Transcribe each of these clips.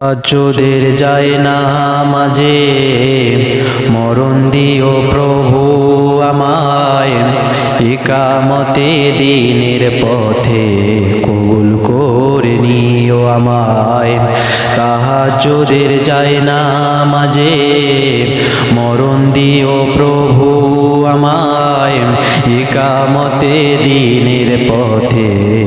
আজদের যায় না মাঝে। মরণ দিও প্রভু আমায়। একামতে দিনের পথে কবুল করে নিও আমায়। তাহাজ্জুদের যায় না মাঝে। মরণ দিও প্রভু আমায়। একামতে দিনের পথে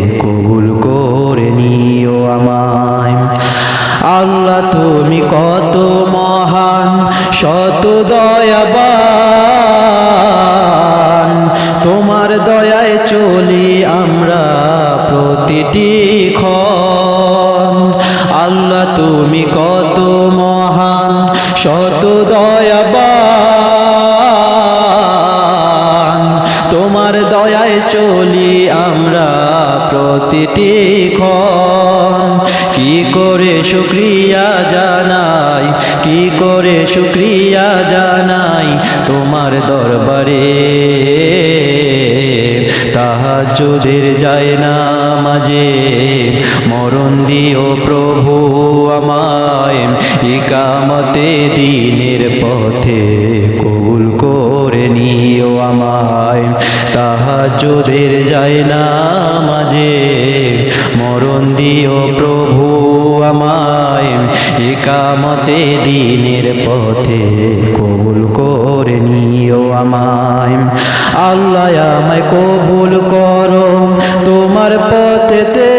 আল্লাহ, তুমি কত মহান, শত দয়াবান। তোমার দয়ায় চলি আমরা প্রতিটি খ আল্লাহ, তুমি কত মহান, শত দয়াবান ক্ষণ কি করে শুক্রিয়া জানাই, কি করে শুক্রিয়া জানাই তোমার দরবারে। তাহাজ্জুদের যায় না মাঝে, মরণ দিও প্রভু আমায়, ইকামতে দিনের পথে। আমায় তাহাজ্জুদের যায় না মাঝে মরণ দিও প্রভু আমায়, একামতে দিনের পথে কবুল করে নিও আমায়। আল্লাহ আমায় কবুল করো তোমার পথেতে,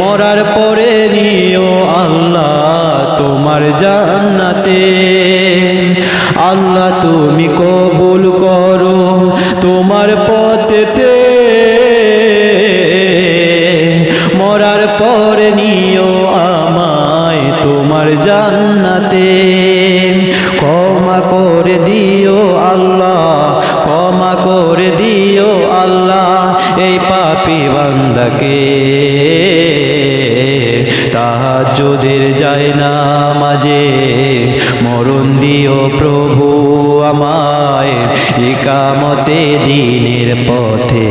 মরার পরে নিও আল্লাহ তোমার জান্নাতে। আল্লাহ তুমি কবুল করো তোমার পথেতে। মরার পর নিও আমায় তোমার জান্নাতে। ক্ষমা করে দিও আল্লাহ, ক্ষমা করে দিও আল্লাহ এই পাপি বান্দাকে। তাহাজ্জুদের যায় না মাঝে, মরণ দিও প্রভু একামতে দিনের পথে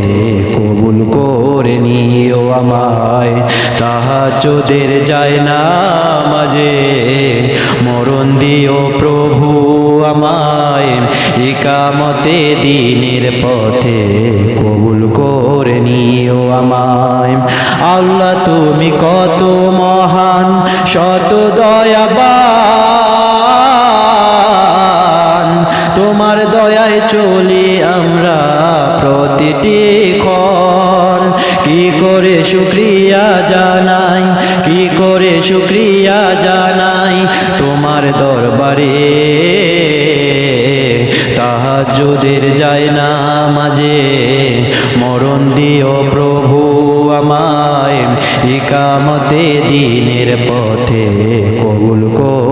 কবুল করে নিও আমায়। তাহা চোদের যায় না মাঝে। মরণ দিও প্রভু আমায়। একামতে দিনের পথে কবুল করে নিও আমায়। আল্লাহ তুমি কত মহান, শত দয়াবান। চলি আমরা প্রতিটি ক্ষণ। কি করে শুক্রিয়া জানাই? কি করে শুক্রিয়া জানাই তোমার দরবারে? তাহাজ্জুদের যায় না মাঝে। মরণ দিও প্রভু আমায়। ইকামতে দিনের পথে কবুল কর